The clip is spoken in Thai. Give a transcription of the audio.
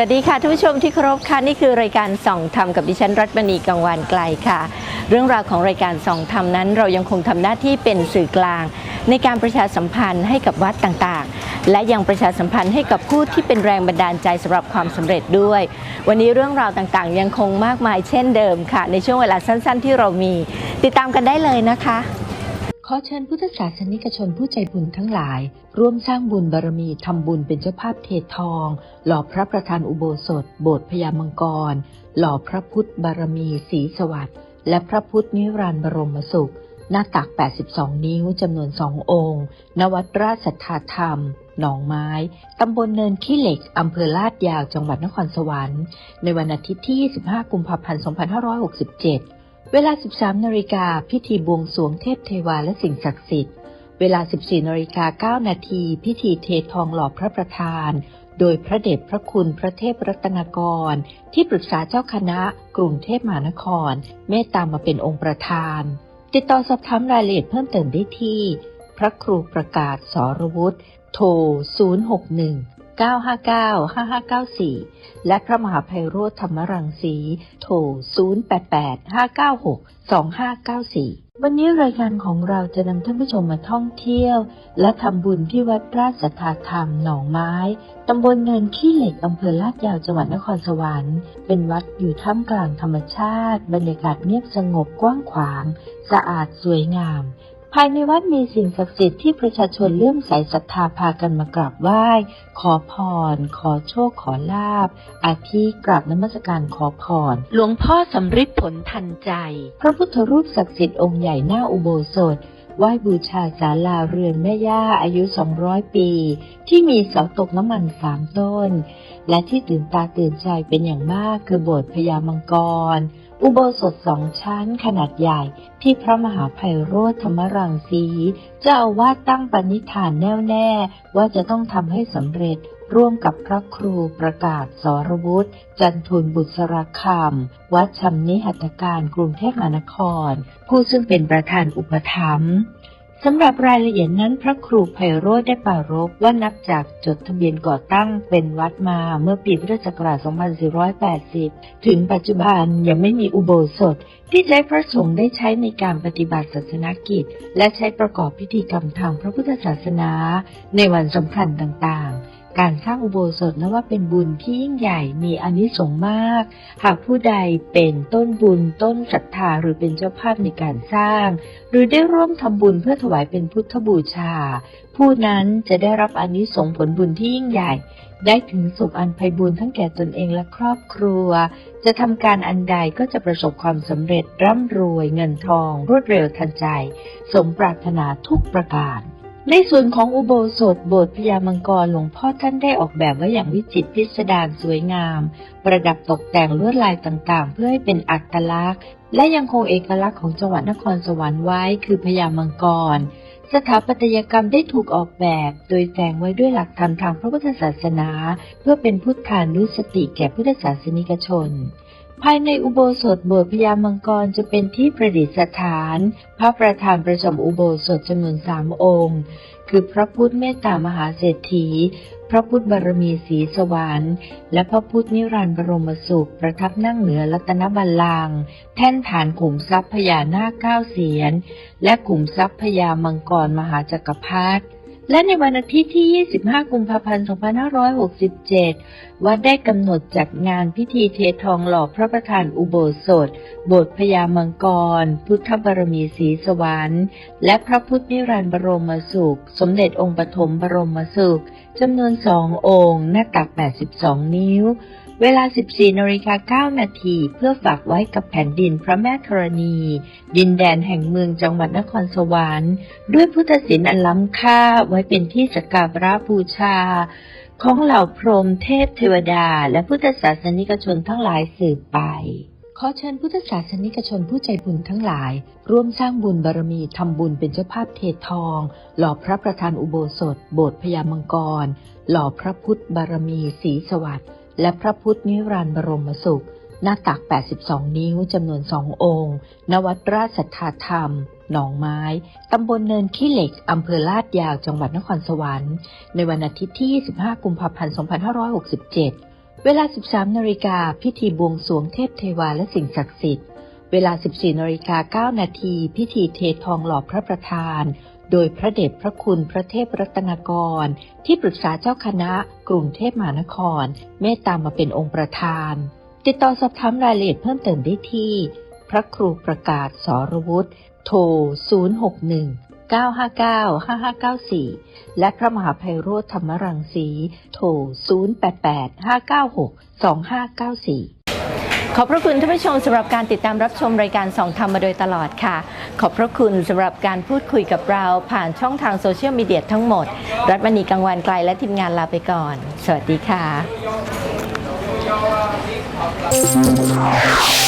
สวัสดีค่ะท่านผู้ชมที่เคารพค่ะนี่คือรายการส่องธรรมกับดิฉันรัตมณีกังวานไกลค่ะ เรื่องราวของรายการส่องธรรมนั้น เรายังคงทำหน้าที่เป็นสื่อกลาง ในการประชาสัมพันธ์ให้กับวัดต่างๆ และยังประชาสัมพันธ์ให้กับผู้ที่เป็นแรงบันดาลใจสำหรับความสำเร็จด้วย วันนี้เรื่องราวต่างๆ ยังคงมากมายเช่นเดิมค่ะ ในช่วงเวลาสั้น ๆ ที่เรามี ติดตามกันได้เลยนะคะ ขอเชิญพุทธศาสนิกชนผู้ใจบุญทั้งหลาย ร่วมสร้างบุญบารมีทำบุญเป็นเจ้าภาพเททอง หล่อพระประธานอุโบสถ โบสถ์พญามังกร หล่อพระพุทธบารมีสีสวัสดิ์และพระพุทธนิรันดร์บรมสุข หน้าตัก 82 นิ้วจำนวนสององค์ณวัดราชสัทธาธรรม หนองไม้ ตำบลเนินขี้เหล็ก อำเภอลาดยาว จังหวัดนครสวรรค์ ในวันอาทิตย์ที่ 25 กุมภาพันธ์ 2567 เวลา 13นาฬิกาพิธีบวงสรวงเทพเทวาและสิ่งศักดิ์สิทธิ์ เวลา 14นาฬิกา9นาทีพิธีเททองหล่อพระประธาน โดยพระเดชพระคุณพระเทพรัตนกร ที่ปรึกษาเจ้าคณะ กรุงเทพมหานคร เมตตามาเป็นองค์ประธาน ติดต่อสอบถามรายละเอียดเพิ่มเติมได้ที่ พระครูประกาศสรวุฒิโทร 061 959 5594 และพระมหาภัยโรธธรรมรังสี โทร 088 596 2594 วันนี้รายการของเราจะนำท่านผู้ชมมาท่องเที่ยว และทำบุญที่วัดราชสัทธาธรรมหนองไม้ ตำบลเนินขี้เหล็กอำเภอลาดยาวจังหวัดนครสวรรค์ เป็นวัดอยู่ท่ามกลางธรรมชาติ บรรยากาศเงียบสงบกว้างขวาง สะอาดสวยงาม ภายในวัดมีสิ่งศักดิ์สิทธิ์ที่ประชาชนเลื่อมใสศรัทธาพากันมากราบไหว้ ขอพร ขอโชคขอลาบ อาทิกราบนมัสการขอพร หลวงพ่อสำริดผลทันใจ พระพุทธรูปศักดิ์สิทธิ์องค์ใหญ่หน้าอุโบสถไหว้บูชาศาลาเรือนแม่ย่าอายุ 200 ปี ที่มีเสาตกน้ำมันสามต้น และที่ตื่นตาตื่นใจเป็นอย่างมากคือโบสถ์พญามังกร อุโบสถสองชั้นขนาดใหญ่ที่พระมหาภัยโรธธรรมรังสีเจ้าอาวาสตั้งปณิธานแน่วแน่ว่าจะต้องทำให้สำเร็จร่วมกับพระครูประกาศสรวุฒิจันทุนบุตรคำวัดชำนิหัตการกรุงเทพมหานคร ผู้ซึ่งเป็นประธานอุปถัมภ์ สำหรับรายละเอียดนั้นพระครูไพโรธได้ปารกว่านับจากจดทะเบียนก่อตั้งเป็นวัดมาเมื่อปีพุทธศักราช 2480 ถึงปัจจุบันยังไม่มีอุโบสถ ที่ใช้พระสงฆ์ได้ใช้ในการปฏิบัติศาสนกิจ และใช้ประกอบพิธีกรรมทางพระพุทธศาสนาในวันสำคัญต่างๆ การสร้างอุโบสถนับว่าเป็นบุญที่ยิ่งใหญ่มีอานิสงส์มาก หากผู้ใดเป็นต้นบุญต้นศรัทธาหรือเป็นเจ้าภาพในการสร้าง หรือได้ร่วมทำบุญเพื่อถวายเป็นพุทธบูชา ผู้นั้นจะได้รับอานิสงส์ผลบุญที่ยิ่งใหญ่ ได้ถึงสุขอันไพบูรณ์ทั้งแก่ตนเองและครอบครัว จะทำการอันใดก็จะประสบความสำเร็จร่ำรวยเงินทอง รวดเร็วทันใจ สมปรารถนาทุกประการ ในส่วนของอุโบสถโบสถ์พญามังกรหลวงพ่อท่านได้ออกแบบไว้อย่างวิจิตรพิสดารสวยงาม ประดับตกแต่งลวดลายต่างๆ เพื่อให้เป็นอัตลักษณ์ และยังคงเอกลักษณ์ของจังหวัดนครสวรรค์ไว้คือพญามังกร สถาปัตยกรรมได้ถูกออกแบบ โดยแฝงไว้ด้วยหลักธรรมทางพระพุทธศาสนา เพื่อเป็นพุทธานุสติแก่พุทธศาสนิกชน ภายในอุโบสถโบสถ์พญามังกรจะเป็นที่ประดิษฐาน พระประธานประจำอุโบสถจำนวนสามองค์ คือพระพุทธเมตตามหาเศรษฐี พระพุทธบารมีสีสวรรค์ และพระพุทธนิรันดร์บรมสุข ประทับนั่งเหนือรัตนบัลลังก์แท่นฐานขุมทรัพย์พญานาคเก้าเสียน และขุมทรัพย์พญามังกรมหาจักรพรรดิ และในวันอาทิตย์ที่ 25 กุมภาพันธ์ 2567 วัดได้กำหนดจัดงานพิธีเททองหล่อพระประธานอุโบสถ โบสถ์พญามังกร พุทธบารมีสีสวรรค์ และพระพุทธนิรันดร์บรมสุข สมเด็จองค์ปฐมบรมสุข จำนวนสององค์ หน้าตัก 82 นิ้ว เวลา 14นาฬิกา9นาทีเพื่อฝากไว้กับแผ่นดินพระแม่ธรณี ดินแดนแห่งเมืองจังหวัดนครสวรรค์ ด้วยพุทธศิลป์อันล้ำค่าไว้เป็นที่สักการะบูชา ของเหล่าพรหมเทพเทวดา และพุทธศาสนิกชนทั้งหลายสืบไปขอเชิญพุทธศาสนิกชนผู้ใจบุญทั้งหลาย ร่วมสร้างบุญบารมีทำบุญเป็นเจ้าภาพเททอง หล่อพระประธานอุโบสถ โบสถ์พญามังกร หล่อพระพุทธบารมีสีสวัสดิ์ และพระพุทธนิรันดร์บรมสุข หน้าตัก 82 นิ้วจำนวนสององค์ณวัดราชสัทธาธรรม หนองไม้ ตำบลเนินขี้เหล็ก อำเภอลาดยาว จังหวัดนครสวรรค์ ในวันอาทิตย์ที่ 25 กุมภาพันธ์ 2567 เวลา 13 นาฬิกา พิธีบวงสรวงเทพเทวาและสิ่งศักดิ์สิทธิ์ เวลา 14 นาฬิกา 9 นาที พิธีเททองหล่อพระประธาน โดยพระเดชพระคุณพระเทพรัตนกร ที่ปรึกษาเจ้าคณะ กรุงเทพมหานคร เมตตามาเป็นองค์ประธาน ติดต่อสอบถามรายละเอียดเพิ่มเติมได้ที่ พระครูประกาศสรวุฒิโทร 061 959 5594 และพระมหาภัยโรธธรรมรังสี โทร 088 596 2594 ขอบพระคุณท่านผู้ชมสำหรับการติดตามรับชมรายการส่องธรรมมาโดยตลอดค่ะ ขอบพระคุณสำหรับการพูดคุยกับเราผ่านช่องทางโซเชียลมีเดียทั้งหมด รัฐมณีกังวานไกลและทีมงานลาไปก่อน สวัสดีค่ะ